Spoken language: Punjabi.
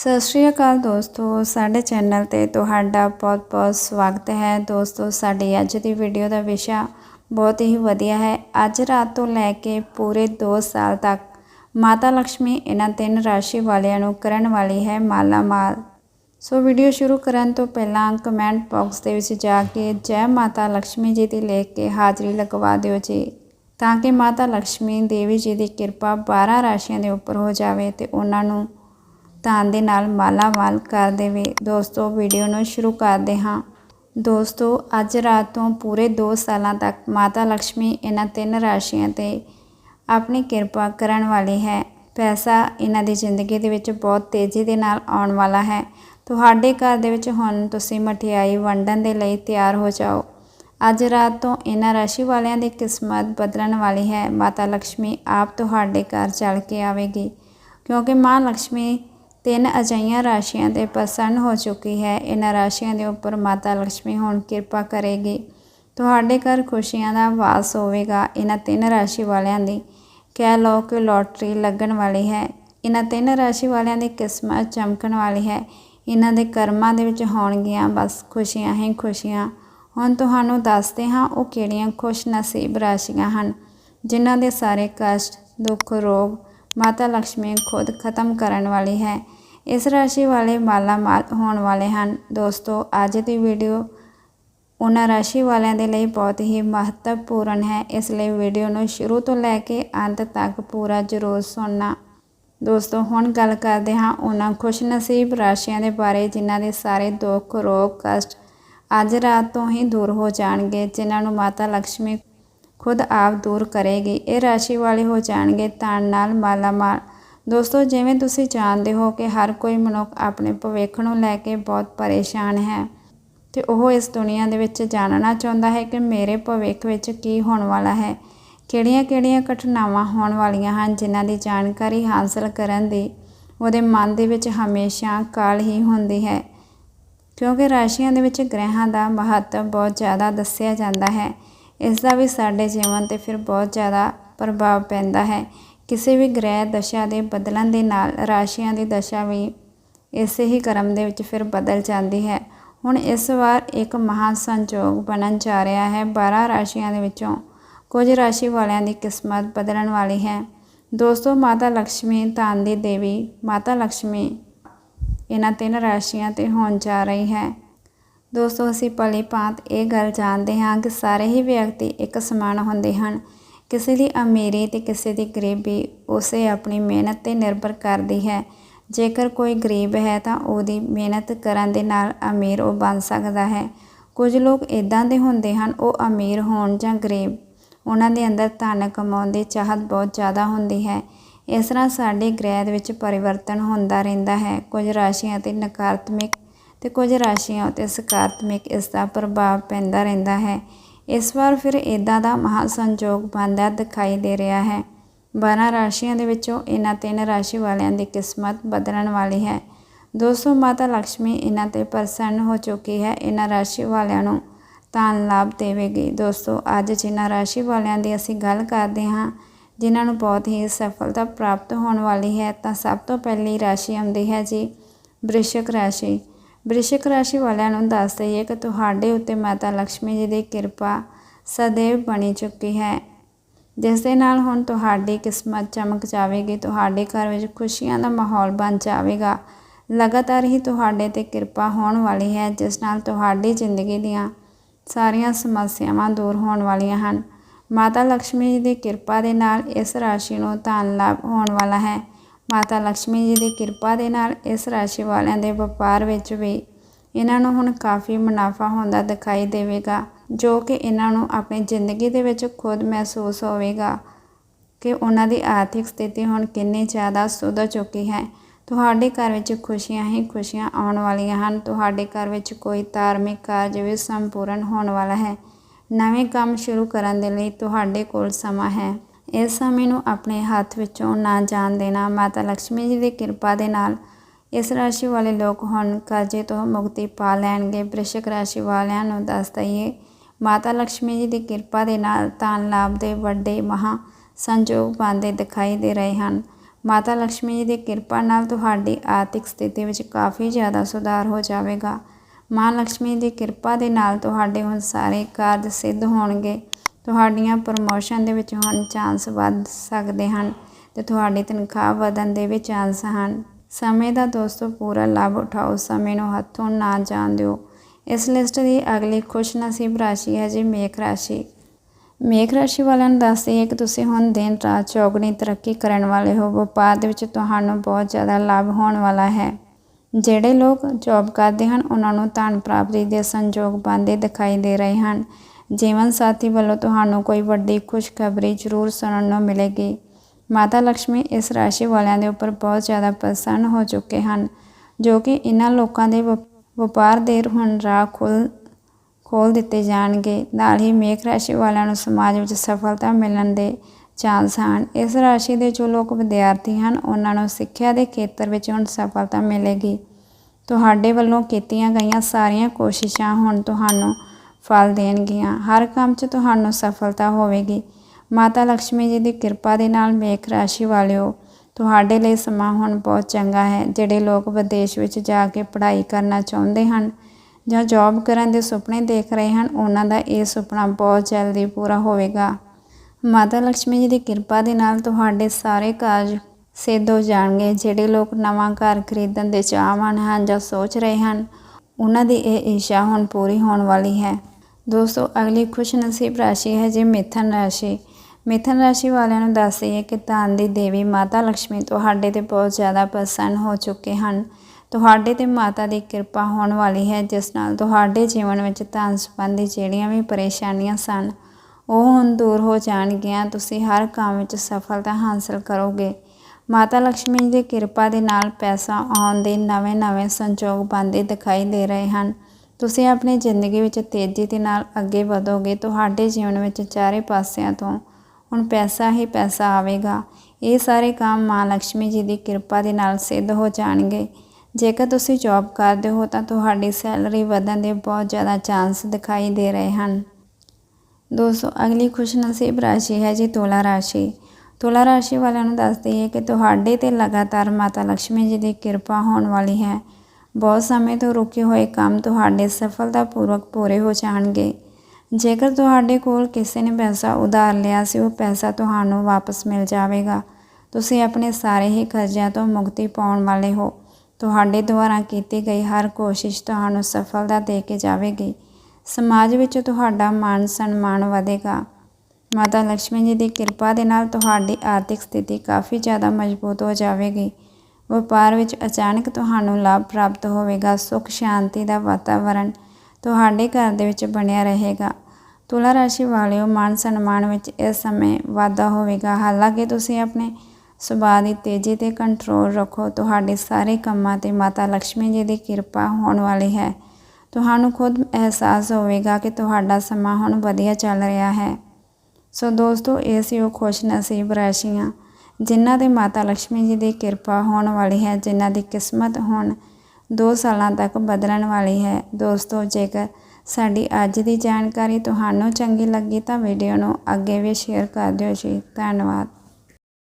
ਸਤਿ ਸ਼੍ਰੀ ਅਕਾਲ ਦੋਸਤੋ, ਸਾਡੇ ਚੈਨਲ ਤੇ ਤੁਹਾਡਾ ਬਹੁਤ-ਬਹੁਤ ਸਵਾਗਤ ਹੈ। ਦੋਸਤੋ, ਸਾਡੀ ਅੱਜ ਦੀ ਵੀਡੀਓ ਦਾ ਵਿਸ਼ਾ ਬਹੁਤ ਹੀ ਵਧੀਆ ਹੈ। ਅੱਜ ਰਾਤ ਤੋਂ ਲੈ ਕੇ ਪੂਰੇ 2 ਸਾਲ ਤੱਕ ਮਾਤਾ ਲక్ష్ਮੀ ਇਹਨਾਂ ਤਿੰਨ ਰਾਸ਼ੀ ਵਾਲਿਆਂ ਨੂੰ ਕਰਨ ਵਾਲੀ ਹੈ ਮਾਲਾ ਮਾਲ ਸੋ ਵੀਡੀਓ ਸ਼ੁਰੂ ਕਰਨ ਤੋਂ ਪਹਿਲਾਂ ਕਮੈਂਟ ਬਾਕਸ ਦੇ ਵਿੱਚ ਜਾ ਕੇ ਜੈ ਮਾਤਾ ਲక్ష్ਮੀ ਜੀ ਦੀ ਲਿਖ ਕੇ ਹਾਜ਼ਰੀ ਲਗਵਾ ਦਿਓ ਜੀ। ਤਾਂ ਕਿ ਮਾਤਾ ਲక్ష్ਮੀ ਦੇਵੀ ਜੀ ਦੀ ਕਿਰਪਾ 12 ਰਾਸ਼ੀਆਂ ਦੇ ਉੱਪਰ ਹੋ ਜਾਵੇ ਤੇ ਉਹਨਾਂ ਨੂੰ ਧਨ ਦੇ ਨਾਲ ਮਾਲਾਮਾਲ ਕਰ ਦੇਵੇ। ਦੋਸਤੋ ਵੀਡੀਓ ਨੂੰ ਸ਼ੁਰੂ ਕਰਦੇ ਹਾਂ। ਦੋਸਤੋ, ਅੱਜ ਰਾਤ ਤੋਂ ਪੂਰੇ 2 ਸਾਲਾਂ ਤੱਕ ਮਾਤਾ ਲక్ష్ਮੀ ਇਹਨਾਂ ਤਿੰਨ ਰਾਸ਼ੀਆਂ ਤੇ ਆਪਣੀ ਕਿਰਪਾ ਕਰਨ ਵਾਲੀ ਹੈ। ਪੈਸਾ ਇਹਨਾਂ ਦੀ ਜ਼ਿੰਦਗੀ ਦੇ ਵਿੱਚ ਬਹੁਤ ਤੇਜ਼ੀ ਦੇ ਨਾਲ ਆਉਣ ਵਾਲਾ ਹੈ। ਤੁਹਾਡੇ ਘਰ ਦੇ ਵਿੱਚ ਹੁਣ ਤੁਸੀਂ ਮਠਿਆਈ ਵੰਡਣ ਦੇ ਲਈ ਤਿਆਰ ਹੋ ਜਾਓ। ਅੱਜ ਰਾਤ ਤੋਂ ਇਹਨਾਂ ਰਾਸ਼ੀ ਵਾਲਿਆਂ ਦੀ ਕਿਸਮਤ ਬਦਲਣ ਵਾਲੀ ਹੈ। ਮਾਤਾ ਲక్ష్ਮੀ ਆਪ ਤੁਹਾਡੇ ਘਰ ਚੱਲ ਕੇ ਆਵੇਗੀ। ਕਿਉਂਕਿ ਮਾਂ ਲక్ష్ਮੀ ਤਿੰਨ ਅਜਈਆਂ ਰਾਸ਼ੀਆਂ ਤੇ ਪ੍ਰਸੰਨ ਹੋ ਚੁੱਕੀ ਹੈ। ਇਹਨਾਂ ਰਾਸ਼ੀਆਂ ਦੇ ਉੱਪਰ ਮਾਤਾ ਲక్ష్ਮੀ ਹੁਣ ਕਿਰਪਾ ਕਰੇਗੀ। ਤੁਹਾਡੇ ਘਰ ਖੁਸ਼ੀਆਂ ਦਾ ਵਾਸ ਹੋਵੇਗਾ। ਇਹਨਾਂ ਤਿੰਨ ਰਾਸ਼ੀ ਵਾਲਿਆਂ ਦੀ ਕਹਿ ਲਓ ਕਿ ਲੋਟਰੀ ਲੱਗਣ ਵਾਲੀ ਹੈ। ਇਹਨਾਂ ਤਿੰਨ ਰਾਸ਼ੀ ਵਾਲਿਆਂ ਦੀ ਕਿਸਮਤ ਚਮਕਣ ਵਾਲੀ ਹੈ। ਇਹਨਾਂ ਦੇ ਕਰਮਾਂ ਦੇ ਵਿੱਚ ਹੋਣਗੀਆਂ ਬਸ ਖੁਸ਼ੀਆਂ ਹੀ ਖੁਸ਼ੀਆਂ। ਹੁਣ ਤੁਹਾਨੂੰ ਦੱਸਦੇ ਹਾਂ ਉਹ ਕਿਹੜੀਆਂ ਖੁਸ਼ ਨਸੀਬ ਰਾਸ਼ੀਆਂ ਹਨ, ਜਿਨ੍ਹਾਂ ਦੇ ਸਾਰੇ ਕਸ਼ਟ, ਦੁੱਖ, ਰੋਗ ਮਾਤਾ ਲక్ష్ਮੀ ਖੁਦ ਖਤਮ ਕਰਨ ਵਾਲੀ ਹੈ। ਇਸ ਰਾਸ਼ੀ ਵਾਲੇ ਮਾਲਾ ਮਾਤ ਹੋਣ ਵਾਲੇ ਹਨ। ਦੋਸਤੋ, ਅੱਜ ਦੀ ਵੀਡੀਓ ਉਹਨਾਂ ਰਾਸ਼ੀ ਵਾਲਿਆਂ ਦੇ ਲਈ ਬਹੁਤ ਹੀ ਮਹੱਤਵਪੂਰਨ ਹੈ। ਇਸ ਲਈ ਵੀਡੀਓ ਨੂੰ ਸ਼ੁਰੂ ਤੋਂ ਲੈ ਕੇ ਅੰਤ ਤੱਕ ਪੂਰਾ ਜ਼ਰੂਰ ਸੁਣਨਾ। ਦੋਸਤੋ, ਹੁਣ ਗੱਲ ਕਰਦੇ ਹਾਂ ਉਹਨਾਂ ਖੁਸ਼ਨਸੀਬ ਰਾਸ਼ੀਆਂ ਦੇ ਬਾਰੇ, ਜਿਨ੍ਹਾਂ ਦੇ ਸਾਰੇ ਦੁੱਖ, ਰੋਗ, ਕਸ਼ਟ ਅੱਜ ਰਾਤ ਤੋਂ ਹੀ ਦੂਰ ਹੋ ਜਾਣਗੇ, ਜਿਨ੍ਹਾਂ ਨੂੰ ਮਾਤਾ ਲక్ష్ਮੀ ਖੁਦ ਆਪ ਦੂਰ ਕਰੇਗੀ। ਇਹ ਰਾਸ਼ੀ ਵਾਲੇ ਹੋ ਜਾਣਗੇ ਤਾਂ ਨਾਲ ਮਾਲਾ ਮਾਲ ਦੋਸਤੋ, ਜਿਵੇਂ ਤੁਸੀਂ ਜਾਣਦੇ ਹੋ ਕਿ ਹਰ ਕੋਈ ਮਨੁੱਖ ਆਪਣੇ ਭਵਿੱਖ ਨੂੰ ਲੈ ਕੇ ਬਹੁਤ ਪਰੇਸ਼ਾਨ ਹੈ ਤੇ ਉਹ ਇਸ ਦੁਨੀਆ ਦੇ ਵਿੱਚ ਜਾਣਨਾ ਚਾਹੁੰਦਾ ਹੈ ਕਿ ਮੇਰੇ ਭਵਿੱਖ ਵਿੱਚ ਕੀ ਹੋਣ ਵਾਲਾ ਹੈ। ਕਿਹੜੀਆਂ-ਕਿਹੜੀਆਂ ਘਟਨਾਵਾਂ ਹੋਣ ਵਾਲੀਆਂ ਹਨ ਜਿਨ੍ਹਾਂ ਦੀ ਜਾਣਕਾਰੀ ਹਾਸਲ ਕਰਨ ਦੀ ਉਹਦੇ ਮਨ ਦੇ ਵਿੱਚ ਹਮੇਸ਼ਾ ਕਾਲ ਹੀ ਹੁੰਦੀ ਹੈ? ਕਿਉਂਕਿ ਰਾਸ਼ੀਆਂ ਦੇ ਵਿੱਚ ਗ੍ਰਹਿਾਂ ਦਾ ਮਹੱਤਵ ਬਹੁਤ ਜ਼ਿਆਦਾ ਦੱਸਿਆ ਜਾਂਦਾ ਹੈ। ਇਸ ਦਾ ਵੀ ਸਾਡੇ ਜੀਵਨ ਤੇ ਫਿਰ ਬਹੁਤ ਜ਼ਿਆਦਾ ਪ੍ਰਭਾਵ ਪੈਂਦਾ ਹੈ। ਕਿਸੇ ਵੀ ਗ੍ਰਹਿ ਦਸ਼ਾ ਦੇ ਬਦਲਣ ਦੇ ਨਾਲ ਰਾਸ਼ੀਆਂ ਦੀ ਦਸ਼ਾ ਵੀ ਇਸੇ ਹੀ ਕਰਮ ਦੇ ਵਿੱਚ ਫਿਰ ਬਦਲ ਜਾਂਦੀ ਹੈ। ਹੁਣ ਇਸ ਵਾਰ ਇੱਕ ਮਹਾਨ ਸੰਜੋਗ ਬਣਨ ਜਾ ਰਿਹਾ ਹੈ। 12 ਰਾਸ਼ੀਆਂ ਦੇ ਵਿੱਚੋਂ ਕੁਝ ਰਾਸ਼ੀ ਵਾਲਿਆਂ ਦੀ ਕਿਸਮਤ ਬਦਲਣ ਵਾਲੀ ਹੈ। ਦੋਸਤੋ, ਮਾਤਾ ਲక్ష్ਮੀ ਧਨ ਦੀ ਦੇਵੀ, ਮਾਤਾ ਲక్ష్ਮੀ ਇਹਨਾਂ ਤਿੰਨ ਰਾਸ਼ੀਆਂ ਤੇ ਹੋਣ ਜਾ ਰਹੀ ਹੈ। ਦੋਸਤੋ, ਅਸੀਂ ਭਲੀ ਭਾਂਤ ਇਹ ਗੱਲ ਜਾਣਦੇ ਹਾਂ ਕਿ ਸਾਰੇ ਹੀ ਵਿਅਕਤੀ ਇੱਕ ਸਮਾਨ ਹੁੰਦੇ ਹਨ। ਕਿਸੇ ਦੀ ਅਮੀਰੀ ਤੇ ਕਿਸੇ ਦੀ ਗਰੀਬੀ, ਉਸੇ ਆਪਣੀ ਮਿਹਨਤ ਤੇ ਨਿਰਭਰ ਕਰਦੀ ਹੈ। ਜੇਕਰ ਕੋਈ ਗਰੀਬ ਹੈ ਤਾਂ ਉਹਦੀ ਮਿਹਨਤ ਕਰਨ ਦੇ ਨਾਲ ਅਮੀਰ ਉਹ ਬਣ ਸਕਦਾ ਹੈ। ਕੁਝ ਲੋਕ ਇਦਾਂ ਦੇ ਹੁੰਦੇ ਹਨ, ਉਹ ਅਮੀਰ ਹੋਣ ਜਾਂ ਗਰੀਬ। ਉਹਨਾਂ ਦੇ ਅੰਦਰ ਧਨ ਕਮਾਉਣ ਦੀ ਚਾਹਤ ਬਹੁਤ ਜ਼ਿਆਦਾ ਹੁੰਦੀ ਹੈ। ਇਸ ਤਰ੍ਹਾਂ ਸਾਡੇ ਗ੍ਰਹਿ ਦੇ ਵਿੱਚ ਪਰਿਵਰਤਨ ਹੁੰਦਾ ਰਹਿੰਦਾ ਹੈ। ਕੁਝ ਰਾਸ਼ੀਆਂ ਤੇ ਨਕਾਰਾਤਮਕ ਤੇ ਕੁਝ ਰਾਸ਼ੀਆਂ ਉਤੇ ਸਕਾਰਾਤਮਕ ਇਸ ਦਾ ਪ੍ਰਭਾਵ ਪੈਂਦਾ ਰਹਿੰਦਾ ਹੈ। ਇਸ ਵਾਰ ਫਿਰ ਇਦਾਂ ਦਾ ਮਹਾ ਸੰਜੋਗ ਬਣਦਾ ਦਿਖਾਈ ਦੇ ਰਿਹਾ ਹੈ। 12 ਰਾਸ਼ੀਆਂ ਦੇ ਵਿੱਚੋਂ ਇਹਨਾਂ ਤਿੰਨ ਰਾਸ਼ੀ ਵਾਲਿਆਂ ਦੀ ਕਿਸਮਤ ਬਦਲਣ ਵਾਲੀ ਹੈ। ਦੋਸਤੋ ਮਾਤਾ ਲక్ష్ਮੀ ਇਹਨਾਂ ਤੇ ਪ੍ਰਸੰਨ ਹੋ ਚੁੱਕੀ ਹੈ। ਇਹਨਾਂ ਰਾਸ਼ੀ ਵਾਲਿਆਂ ਨੂੰ ਧਨ ਲਾਭ ਦੇਵੇਗੀ। ਦੋਸਤੋ, ਅੱਜ ਜਿਨ੍ਹਾਂ ਰਾਸ਼ੀ ਵਾਲਿਆਂ ਦੀ ਅਸੀਂ ਗੱਲ ਕਰਦੇ ਹਾਂ, ਜਿਨ੍ਹਾਂ ਨੂੰ ਬਹੁਤ ਹੀ ਸਫਲਤਾ ਪ੍ਰਾਪਤ ਹੋਣ ਵਾਲੀ ਹੈ, ਤਾਂ ਸਭ ਤੋਂ ਪਹਿਲੀ ਰਾਸ਼ੀ ਆਉਂਦੀ ਹੈ ਜੀ, ਬ੍ਰਿਸ਼ਕ ਰਾਸ਼ੀ। ਬ੍ਰਿਸ਼ਕ ਰਾਸ਼ੀ ਵਾਲਿਆਂ ਨੂੰ ਦੱਸ ਦਈਏ ਕਿ ਤੁਹਾਡੇ ਉੱਤੇ ਮਾਤਾ ਲక్ష్ਮੀ ਜੀ ਦੀ ਕਿਰਪਾ ਸਦੇਵ ਬਣੀ ਚੁੱਕੀ ਹੈ। ਜਿਸ ਦੇ ਨਾਲ ਹੁਣ ਤੁਹਾਡੀ ਕਿਸਮਤ ਚਮਕ ਜਾਵੇਗੀ, ਤੁਹਾਡੇ ਘਰ ਵਿੱਚ ਖੁਸ਼ੀਆਂ ਦਾ ਮਾਹੌਲ ਬਣ ਜਾਵੇਗਾ। ਲਗਾਤਾਰ ਹੀ ਤੁਹਾਡੇ ਤੇ ਕਿਰਪਾ ਹੋਣ ਵਾਲੀ ਹੈ, ਜਿਸ ਨਾਲ ਤੁਹਾਡੀ ਜ਼ਿੰਦਗੀ ਦੀਆਂ ਸਾਰੀਆਂ ਸਮੱਸਿਆਵਾਂ ਦੂਰ ਹੋਣ ਵਾਲੀਆਂ ਹਨ। ਮਾਤਾ ਲక్ష్ਮੀ ਜੀ ਦੀ ਕਿਰਪਾ ਦੇ ਨਾਲ ਇਸ ਰਾਸ਼ੀ ਨੂੰ ਧਨ ਲਾਭ ਹੋਣ ਵਾਲਾ ਹੈ। ਮਾਤਾ ਲక్ష్ਮੀ ਜੀ ਦੀ ਕਿਰਪਾ ਦੇ ਨਾਲ ਇਸ ਰਾਸ਼ੀ ਵਾਲਿਆਂ ਦੇ ਵਪਾਰ ਵਿੱਚ ਵੀ ਇਹਨਾਂ ਨੂੰ ਹੁਣ ਕਾਫੀ ਮੁਨਾਫਾ ਹੁੰਦਾ ਦਿਖਾਈ ਦੇਵੇਗਾ, ਜੋ ਕਿ ਇਹਨਾਂ ਨੂੰ ਆਪਣੀ ਜ਼ਿੰਦਗੀ ਦੇ ਵਿੱਚ ਖੁਦ ਮਹਿਸੂਸ ਹੋਵੇਗਾ ਕਿ ਉਹਨਾਂ ਦੀ ਆਰਥਿਕ ਸਥਿਤੀ ਹੁਣ ਕਿੰਨੀ ਜ਼ਿਆਦਾ ਸੁਧਰ ਚੁੱਕੀ ਹੈ। ਤੁਹਾਡੇ ਘਰ ਵਿੱਚ ਖੁਸ਼ੀਆਂ ਹੀ ਖੁਸ਼ੀਆਂ ਆਉਣ ਵਾਲੀਆਂ ਹਨ। ਤੁਹਾਡੇ ਘਰ ਵਿੱਚ ਕੋਈ ਧਾਰਮਿਕ ਕਾਰਜ ਵੀ ਸੰਪੂਰਨ ਹੋਣ ਵਾਲਾ ਹੈ। ਨਵੇਂ ਕੰਮ ਸ਼ੁਰੂ ਕਰਨ ਦੇ ਲਈ ਤੁਹਾਡੇ ਕੋਲ ਸਮਾਂ ਹੈ। ਇਸ ਸਮੇਂ ਨੂੰ ਆਪਣੇ ਹੱਥ ਵਿੱਚੋਂ ਨਾ ਜਾਣ ਦੇਣਾ, ਮਾਤਾ ਲక్ష్ਮੀ ਜੀ ਦੀ ਕਿਰਪਾ ਦੇ ਨਾਲ ਇਸ ਰਾਸ਼ੀ ਵਾਲੇ ਲੋਕ ਹੁਣ ਕਰਜ਼ੇ ਤੋਂ ਮੁਕਤੀ ਪਾ ਲੈਣਗੇ। ਬ੍ਰਿਸ਼ਕ ਰਾਸ਼ੀ ਵਾਲਿਆਂ ਨੂੰ ਦੱਸ ਦਈਏ, ਮਾਤਾ ਲక్ష్ਮੀ ਜੀ ਦੀ ਕਿਰਪਾ ਦੇ ਨਾਲ ਧਨ ਲਾਭ ਦੇ ਵੱਡੇ ਮਹਾ ਸੰਜੋਗ ਬੰਦੇ ਦਿਖਾਈ ਦੇ ਰਹੇ ਹਨ। ਮਾਤਾ ਲక్ష్ਮੀ ਜੀ ਦੀ ਕਿਰਪਾ ਨਾਲ ਤੁਹਾਡੀ ਆਰਥਿਕ ਸਥਿਤੀ ਵਿੱਚ ਕਾਫੀ ਜ਼ਿਆਦਾ ਸੁਧਾਰ ਹੋ ਜਾਵੇਗਾ। ਮਾਂ ਲక్ష్ਮੀ ਦੀ ਕਿਰਪਾ ਦੇ ਨਾਲ ਤੁਹਾਡੇ ਹੁਣ ਸਾਰੇ ਕਾਰਜ ਸਿੱਧ ਹੋਣਗੇ। ਤੁਹਾਡੀਆਂ ਪ੍ਰਮੋਸ਼ਨ ਦੇ ਵਿੱਚ ਹੁਣ ਚਾਂਸ ਵੱਧ ਸਕਦੇ ਹਨ ਤੇ ਤੁਹਾਡੀ ਤਨਖਾਹ ਵਧਣ ਦੇ ਵੀ ਚਾਂਸ ਹਨ। ਸਮੇਂ ਦਾ ਦੋਸਤੋ ਪੂਰਾ ਲਾਭ ਉਠਾਓ, ਸਮੇਂ ਨੂੰ ਹੱਥੋਂ ਨਾ ਜਾਣ ਦਿਓ। ਇਸ ਲਿਸਟ ਦੀ ਅਗਲੀ ਖੁਸ਼ਨਸੀਬ ਰਾਸ਼ੀ ਹੈ ਜੀ ਮੇਖ ਰਾਸ਼ੀ। ਮੇਖ ਰਾਸ਼ੀ ਵਾਲਿਆਂ ਨੂੰ ਦੱਸਦੇ ਹੈ ਕਿ ਤੁਸੀਂ ਹੁਣ ਦਿਨ ਰਾਤ ਚੌਗਣੀ ਤਰੱਕੀ ਕਰਨ ਵਾਲੇ ਹੋ, ਵਪਾਰ ਦੇ ਵਿੱਚ ਤੁਹਾਨੂੰ ਬਹੁਤ ਜ਼ਿਆਦਾ ਲਾਭ ਹੋਣ ਵਾਲਾ ਹੈ। ਜਿਹੜੇ ਲੋਕ ਜੌਬ ਕਰਦੇ ਹਨ, ਉਹਨਾਂ ਨੂੰ ਧਨ ਪ੍ਰਾਪਤੀ ਦੇ ਸੰਯੋਗ ਬਣਦੇ ਦਿਖਾਈ ਦੇ ਰਹੇ ਹਨ। ਜੀਵਨ ਸਾਥੀ ਵੱਲੋਂ ਤੁਹਾਨੂੰ ਕੋਈ ਵੱਡੀ ਖੁਸ਼ਖਬਰੀ ਜ਼ਰੂਰ ਸੁਣਨ ਨੂੰ ਮਿਲੇਗੀ। ਮਾਤਾ ਲక్ష్ਮੀ ਇਸ ਰਾਸ਼ੀ ਵਾਲਿਆਂ ਦੇ ਉੱਪਰ ਬਹੁਤ ਜ਼ਿਆਦਾ ਪ੍ਰਸੰਨ ਹੋ ਚੁੱਕੇ ਹਨ, ਜੋ ਕਿ ਇਹਨਾਂ ਲੋਕਾਂ ਦੇ ਵਪ- ਵਪਾਰ ਦੇ ਹੁਣ ਰਾਹ ਖੁੱਲ, ਖੋਲ ਦਿੱਤੇ ਜਾਣਗੇ। ਨਾਲ ਹੀ ਮੇਖ ਰਾਸ਼ੀ ਵਾਲਿਆਂ ਨੂੰ ਸਮਾਜ ਵਿੱਚ ਸਫਲਤਾ ਮਿਲਣ ਦੇ ਚਾਂਸ ਹਨ। ਇਸ ਰਾਸ਼ੀ ਦੇ ਜੋ ਲੋਕ ਵਿਦਿਆਰਥੀ ਹਨ, ਉਹਨਾਂ ਨੂੰ ਸਿੱਖਿਆ ਦੇ ਖੇਤਰ ਵਿੱਚ ਹੁਣ ਸਫਲਤਾ ਮਿਲੇਗੀ। ਤੁਹਾਡੇ ਵੱਲੋਂ ਕੀਤੀਆਂ ਗਈਆਂ ਸਾਰੀਆਂ ਕੋਸ਼ਿਸ਼ਾਂ ਹੁਣ ਤੁਹਾਨੂੰ ਫਲ ਦੇਣਗੀਆਂ। ਹਰ ਕੰਮ 'ਚ ਤੁਹਾਨੂੰ ਸਫਲਤਾ ਹੋਵੇਗੀ। ਮਾਤਾ ਲక్ష్ਮੀ ਜੀ ਦੀ ਕਿਰਪਾ ਦੇ ਨਾਲ ਮੇਖ ਰਾਸ਼ੀ ਵਾਲਿਓ, ਤੁਹਾਡੇ ਲਈ ਸਮਾਂ ਹੁਣ ਬਹੁਤ ਚੰਗਾ ਹੈ, ਜਿਹੜੇ ਲੋਕ ਵਿਦੇਸ਼ ਵਿੱਚ ਜਾ ਕੇ ਪੜ੍ਹਾਈ ਕਰਨਾ ਚਾਹੁੰਦੇ ਹਨ ਜਾਂ ਜੌਬ ਕਰਨ ਦੇ ਸੁਪਨੇ ਦੇਖ ਰਹੇ ਹਨ, ਉਹਨਾਂ ਦਾ ਇਹ ਸੁਪਨਾ ਬਹੁਤ ਜਲਦੀ ਪੂਰਾ ਹੋਵੇਗਾ। ਮਾਤਾ ਲక్ష్ਮੀ ਜੀ ਦੀ ਕਿਰਪਾ ਦੇ ਨਾਲ ਤੁਹਾਡੇ ਸਾਰੇ ਕਾਰਜ ਸਿੱਧ ਹੋ ਜਾਣਗੇ। ਜਿਹੜੇ ਲੋਕ ਨਵਾਂ ਘਰ ਖਰੀਦਣ ਦੇ ਚਾਹਵਾਨ ਹਨ ਜਾਂ ਸੋਚ ਰਹੇ ਹਨ, ਉਹਨਾਂ ਦੀ ਇਹ ਇੱਛਾ ਹੁਣ ਪੂਰੀ ਹੋਣ ਵਾਲੀ ਹੈ। ਦੋਸਤੋ, ਅਗਲੀ ਖੁਸ਼ ਨਸੀਬ ਰਾਸ਼ੀ ਹੈ ਜੀ ਮਿਥਨ ਰਾਸ਼ੀ। ਮਿਥਨ ਰਾਸ਼ੀ ਵਾਲਿਆਂ ਨੂੰ ਦੱਸ ਦਈਏ ਕਿ ਧਨ ਦੀ ਦੇਵੀ ਮਾਤਾ ਲక్ష్ਮੀ ਤੁਹਾਡੇ ਤੇ ਬਹੁਤ ਜ਼ਿਆਦਾ ਪ੍ਰਸੰਨ ਹੋ ਚੁੱਕੇ ਹਨ। ਤੁਹਾਡੇ ਤੇ ਮਾਤਾ ਦੀ ਕਿਰਪਾ ਹੋਣ ਵਾਲੀ ਹੈ, ਜਿਸ ਨਾਲ ਤੁਹਾਡੇ ਜੀਵਨ ਵਿੱਚ ਧਨ ਸੰਬੰਧੀ ਜਿਹੜੀਆਂ ਵੀ ਪਰੇਸ਼ਾਨੀਆਂ ਸਨ, ਉਹ ਹੁਣ ਦੂਰ ਹੋ ਜਾਣਗੀਆਂ। ਤੁਸੀਂ ਹਰ ਕੰਮ ਵਿੱਚ ਸਫਲਤਾ ਹਾਸਲ ਕਰੋਗੇ। ਮਾਤਾ ਲక్ష్ਮੀ ਦੀ ਕਿਰਪਾ ਦੇ ਨਾਲ ਪੈਸਾ ਆਉਣ ਦੇ ਨਵੇਂ-ਨਵੇਂ ਸੰਜੋਗ ਬੰਦੇ ਦਿਖਾਈ ਦੇ ਰਹੇ ਹਨ। ਤੁਸੀਂ ਆਪਣੀ ਜ਼ਿੰਦਗੀ ਵਿੱਚ ਤੇਜ਼ੀ ਦੇ ਨਾਲ ਅੱਗੇ ਵਧੋਗੇ, ਤੁਹਾਡੇ ਜੀਵਨ ਵਿੱਚ ਚਾਰੇ ਪਾਸਿਆਂ ਤੋਂ ਹੁਣ ਪੈਸਾ ਹੀ ਪੈਸਾ ਆਵੇਗਾ। ਇਹ ਸਾਰੇ ਕੰਮ ਮਾਂ ਲక్ష్ਮੀ ਜੀ ਦੀ ਕਿਰਪਾ ਦੇ ਨਾਲ ਸਿੱਧ ਹੋ ਜਾਣਗੇ। ਜੇਕਰ ਤੁਸੀਂ ਜੌਬ ਕਰਦੇ ਹੋ ਤਾਂ ਤੁਹਾਡੀ ਸੈਲਰੀ ਵਧਣ ਦੇ ਬਹੁਤ ਜ਼ਿਆਦਾ ਚਾਂਸ ਦਿਖਾਈ ਦੇ ਰਹੇ ਹਨ। ਦੋਸਤੋ, ਅਗਲੀ ਖੁਸ਼ਨਸੀਬ ਰਾਸ਼ੀ ਹੈ ਜੀ ਤੋਲਾ ਰਾਸ਼ੀ। ਤੁਲਾ ਰਾਸ਼ੀ ਵਾਲਿਆਂ ਨੂੰ ਦੱਸਦੇ ਹੈ ਕਿ ਤੁਹਾਡੇ ਤੇ ਲਗਾਤਾਰ ਮਾਤਾ ਲక్ష్ਮੀ ਜੀ ਦੀ ਕਿਰਪਾ ਹੋਣ ਵਾਲੀ ਹੈ। ਬਹੁਤ ਸਮੇਂ ਤੋਂ ਰੁਕੇ ਹੋਏ ਕੰਮ ਤੁਹਾਡੇ ਸਫਲਤਾਪੂਰਵਕ ਪੂਰੇ ਹੋ ਜਾਣਗੇ। ਜੇਕਰ ਤੁਹਾਡੇ ਕੋਲ ਕਿਸੇ ਨੇ ਪੈਸਾ ਉਧਾਰ ਲਿਆ ਸੀ, ਉਹ ਪੈਸਾ ਤੁਹਾਨੂੰ ਵਾਪਸ ਮਿਲ ਜਾਵੇਗਾ। ਤੁਸੀਂ ਆਪਣੇ ਸਾਰੇ ਹੀ ਕਰਜ਼ਿਆਂ ਤੋਂ ਮੁਕਤੀ ਪਾਉਣ ਵਾਲੇ ਹੋ। ਤੁਹਾਡੇ ਦੁਆਰਾ ਕੀਤੀ ਗਈ ਹਰ ਕੋਸ਼ਿਸ਼ ਤੁਹਾਨੂੰ ਸਫਲਤਾ ਦੇ ਕੇ ਜਾਵੇਗੀ। ਸਮਾਜ ਵਿੱਚ ਤੁਹਾਡਾ ਮਾਣ ਸਨਮਾਨ ਵਧੇਗਾ। ਮਾਤਾ ਲక్ష్ਮੀ ਜੀ ਦੀ ਕਿਰਪਾ ਦੇ ਨਾਲ ਤੁਹਾਡੀ ਆਰਥਿਕ ਸਥਿਤੀ ਕਾਫੀ ਜ਼ਿਆਦਾ ਮਜ਼ਬੂਤ ਹੋ ਜਾਵੇਗੀ। ਵਪਾਰ ਵਿੱਚ ਅਚਾਨਕ ਤੁਹਾਨੂੰ ਲਾਭ ਪ੍ਰਾਪਤ ਹੋਵੇਗਾ, ਸੁੱਖ, ਸ਼ਾਂਤੀ ਦਾ ਵਾਤਾਵਰਣ ਤੁਹਾਡੇ ਘਰ ਦੇ ਵਿੱਚ ਬਣਿਆ ਰਹੇਗਾ। ਤੁਲਾ ਰਾਸ਼ੀ ਵਾਲਿਓ, ਮਾਨ ਸਨਮਾਨ ਵਿੱਚ ਇਸ ਸਮੇਂ ਵਾਧਾ ਹੋਵੇਗਾ। ਹਾਲਾਂਕਿ ਤੁਸੀਂ ਆਪਣੇ ਸੁਭਾਅ ਦੀ ਤੇਜ਼ੀ ਤੇ ਕੰਟਰੋਲ ਰੱਖੋ। ਤੁਹਾਡੇ ਸਾਰੇ ਕੰਮਾਂ ਤੇ ਮਾਤਾ ਲక్ష్ਮੀ ਜੀ ਦੀ ਕਿਰਪਾ ਹੋਣ ਵਾਲੀ ਹੈ। ਤੁਹਾਨੂੰ ਖੁਦ ਅਹਿਸਾਸ ਹੋਵੇਗਾ ਕਿ ਤੁਹਾਡਾ ਸਮਾਂ ਹੁਣ ਵਧੀਆ ਚੱਲ ਰਿਹਾ ਹੈ। ਸੋ ਦੋਸਤੋ, ਇਹ ਸੀ ਉਹ ਖੁਸ਼ ਨਸੀਬ ਰਾਸ਼ੀਆਂ। ਜਿਨ੍ਹਾਂ ਦੇ ਮਾਤਾ ਲక్ష్ਮੀ ਜੀ ਦੀ ਕਿਰਪਾ ਹੋਣ ਵਾਲੀ ਹੈ, ਜਿਨ੍ਹਾਂ ਦੀ ਕਿਸਮਤ ਹੁਣ 2 ਸਾਲਾਂ ਤੱਕ ਬਦਲਣ ਵਾਲੀ ਹੈ। ਦੋਸਤੋ, ਜੇਕਰ ਸਾਡੀ ਅੱਜ ਦੀ ਜਾਣਕਾਰੀ ਤੁਹਾਨੂੰ ਚੰਗੀ ਲੱਗੀ ਤਾਂ ਵੀਡੀਓ ਨੂੰ ਅੱਗੇ ਵੀ ਸ਼ੇਅਰ ਕਰ ਦਿਓ ਜੀ। ਧੰਨਵਾਦ।